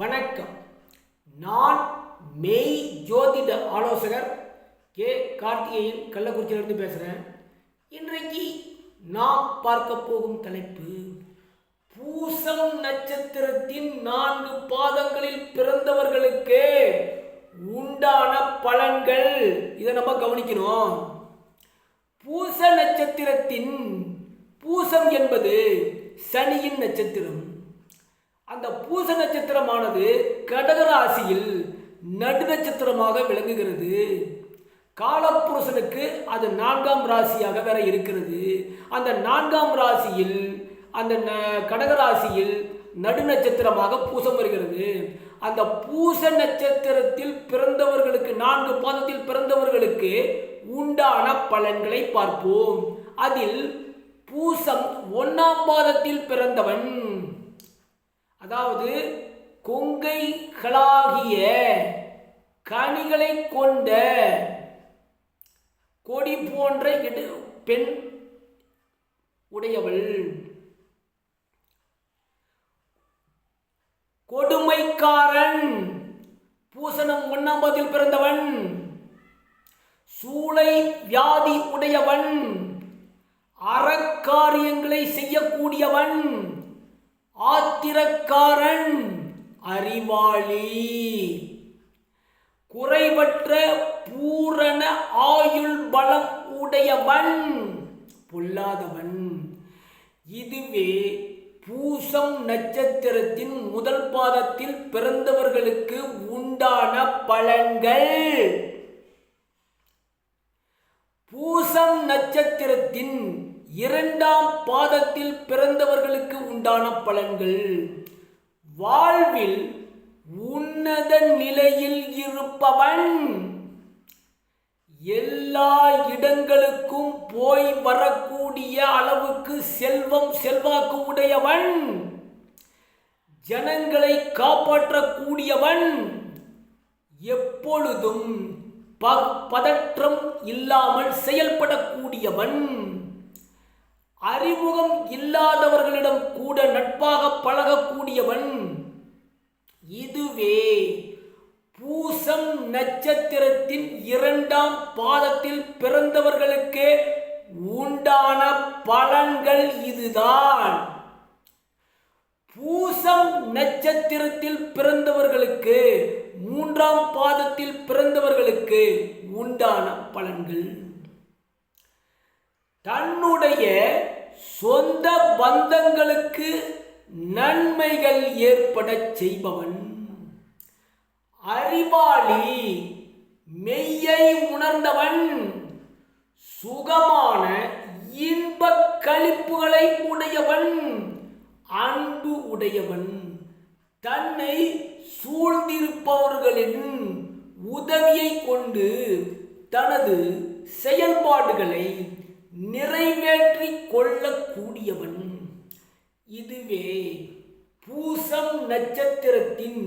வணக்கம். நான் மெய் ஜோதிட ஆலோசகர் கே. கார்த்திகேயன் கள்ளக்குறிச்சியிலிருந்து பேசுகிறேன் இன்றைக்கு நாம் பார்க்க போகும் தலைப்பு பூசம் நட்சத்திரத்தின் நான்கு பாதங்களில் பிறந்தவர்களுக்கு உண்டான பலன்கள். இதை நம்ம கவனிக்கணும். பூச நட்சத்திரத்தின் பூசம் என்பது சனியின் நட்சத்திரம். அந்த பூச நட்சத்திரமானது கடகராசியில் நடு நட்சத்திரமாக விளங்குகிறது. காலப்புருஷனுக்கு அது நான்காம் ராசியாக வேற இருக்கிறது. அந்த நான்காம் ராசியில் அந்த ந- கடகராசியில் நடு நட்சத்திரமாக பூசம் வருகிறது. அந்த பூச நட்சத்திரத்தில் பிறந்தவர்களுக்கு நான்கு பாதத்தில் பிறந்தவர்களுக்கு உண்டான பலன்களை பார்ப்போம். அதில் பூசம் ஒன்னாம் பாதத்தில் பிறந்தவன் அதாவது கொங்கைகளாகிய கனிகளை கொண்ட கொடி போன்ற இடு பெண் உடையவள். கொடுமைக்காரன் பூசணம் ஒன்னாம்பதில் பிறந்தவன். சூளை வியாதி உடையவன். அறக்காரியங்களை செய்யக்கூடியவன். ஆத்திரக்காரன் அறிவாளி. குறைவற்ற பூரண ஆயுள் பலம் உடையவன் பொல்லாதவன். இதுவே பூசம் நட்சத்திரத்தின் முதல் பாதத்தில் பிறந்தவர்களுக்கு உண்டான பலன்கள். பூசம் நட்சத்திரத்தின் இரண்டாம் பாதத்தில் பிறந்தவர்களுக்கு உண்டான பலன்கள். வாழ்வில் உன்னத நிலையில் இருப்பவன். எல்லா இடங்களுக்கும் போய் வரக்கூடிய அளவுக்கு செல்வம் செல்வாக்கு உடையவன். ஜனங்களை காப்பாற்றக்கூடியவன். எப்பொழுதும் பதற்றம் இல்லாமல் செயல்படக்கூடியவன். அறிமுகம் இல்லாதவர்களிடம் கூட நட்பாக பழகக்கூடியவன். இதுவே பூசம் நட்சத்திரத்தின் இரண்டாம் பாதத்தில் பிறந்தவர்களுக்கு உண்டான பலன்கள் இதுதான். பூசம் நட்சத்திரத்தில் பிறந்தவர்களுக்கு பிறந்தவர்களுக்கு உண்டான பலன்கள். தன்னுடைய சொந்த பந்தங்களுக்கு நன்மைகள் ஏற்படச் செய்பவன். அறிவாளி மெய்யை உணர்ந்தவன் சுகமான இன்ப களிப்புகளை உடையவன் அன்பு உடையவன். தன்னை சூழ்ந்திருப்பவர்களின் உதவியை கொண்டு தனது செயல்பாடுகளை நிறைவேற்றிக் கொள்ளக்கூடியவன் இதுவே பூசம் நட்சத்திரத்தின்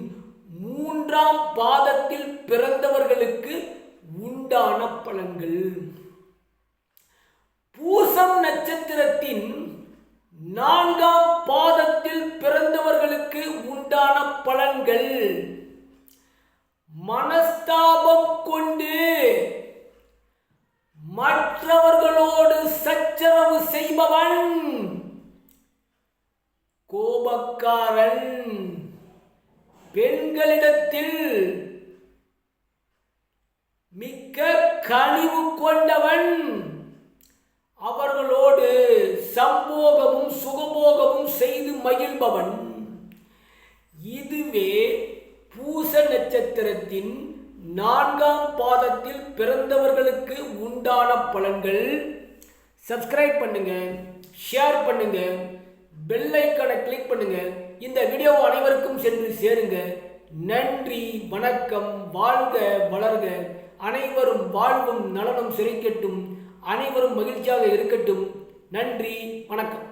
மூன்றாம் பாதத்தில் பிறந்தவர்களுக்கு உண்டான பலன்கள். பூசம் நட்சத்திரத்தின் நான்காம் பாதத்தில் பிறந்தவர்களுக்கு உண்டான பலன்கள். மனஸ்தாபம் கொண்டு மற்றவர்களோடு சச்சரவு செய்பவன் கோபக்காரன். பெண்களிடத்தில் மிக்க கனிவு கொண்டவன். அவர்களோடு சம்போகமும் சுகபோகமும் செய்து மகிழ்பவன். இதுவே சரித்திரத்தின் நான்காம் பாதத்தில் பிறந்தவர்களுக்கு உண்டான பலன்கள். சப்ஸ்கிரைப் பண்ணுங்க ஷேர் பண்ணுங்க பெல் ஐக்கானை கிளிக் பண்ணுங்க. இந்த வீடியோ அனைவருக்கும் சென்று சேருங்க. நன்றி வணக்கம் வாழ்க வளர்க. அனைவரும் வாழ்வும் நலனும் சிரிக்கட்டும் அனைவரும் மகிழ்ச்சியாக இருக்கட்டும். நன்றி வணக்கம்.